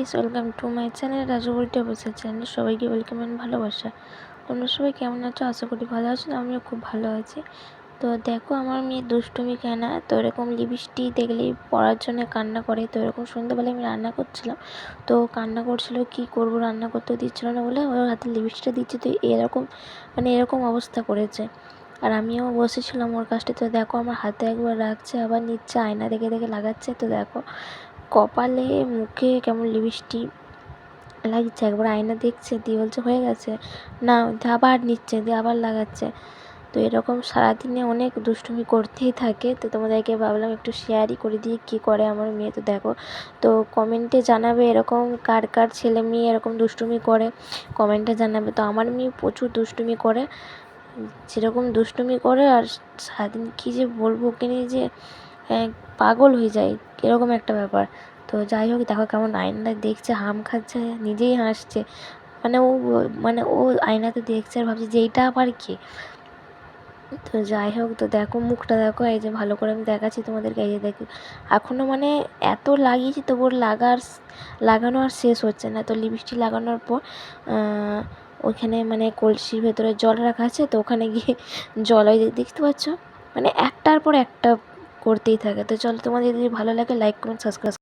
Guys welcome to my channel Raju বলটে বসে channel সবাইকে welcome and ভালোবাসা। তোমরা সবাই কেমন আছো? আশা করি ভালো আছো, আমিও খুব ভালো আছি। তো দেখো, আমার মেয়ে দুষ্টুমি কেনা, তো এরকম লিপস্টিক দেখলেই পড়ার জন্য কান্না করে, তো এরকম সন্ধ্যাবেলায় আমি রান্না করছিলাম। তো কান্না করছিল, কি করব? রান্না করতে দিচ্ছিল না, বলে ওর হাতে লিপস্টিকটা দিচ্ছি, তো এরকম মানে এরকম অবস্থা করেছে। আর আমিও বসেছিলাম ওর কাছটা তো দেখো আমার হাতে একবার রাখছে, আবার নিচ্ছে, আয়না দেখে দেখে লাগাচ্ছে, তো দেখো। কপালে, মুখে কেমন লিপস্টিক লাগছে? একবার আয়না দেখছে, দিয়ে বলছে, হয়ে গেছে? না দিয়ে আবার নিচ্ছে দিয়ে আবার লাগাচ্ছে। তো এরকম সারাদিনে অনেক দুষ্টুমি করতেই থাকে। তো তোমাদেরকে ভাবলাম একটু শেয়ারই করে দিই, কী করে আমার মেয়ে? তো দেখো, তো কমেন্টে জানাবে এরকম কার কার ছেলে মেয়ে এরকম দুষ্টুমি করে? কমেন্টে জানাবে। তো আমার মেয়ে প্রচুর দুষ্টুমি করে। যেরকম দুষ্টুমি করে, আর সারাদিন কী যে বলব ওকে নিয়ে যে পাগল হয়ে যায়, এরকম একটা ব্যাপার। তো যাই হোক, দেখো কেমন আয়নায় দেখছে, হাম খাচ্ছে, নিজেই হাসছে। মানে ও মানে ও আয়নাতে দেখছে আর ভাবছে যে এইটা আবার কি? তো যাই হোক, তো দেখো মুখটা দেখো, এই যে ভালো করে আমি দেখাচ্ছি তোমাদেরকে, এই যে দেখো। এখনও মানে এত লাগিয়েছি, তবু লাগার লাগানো আর শেষ হচ্ছে না। তো লিপস্টিক লাগানোর পর ওইখানে মানে কলসির ভেতরে জল রাখা আছে, তো ওখানে গিয়ে জল, ওই দেখতে পাচ্ছ? মানে একটার পর একটা করতেই থাকে। তো চলো তোমাদের যদি ভালো লাগে লাইক কমেন্ট সাবস্ক্রাইব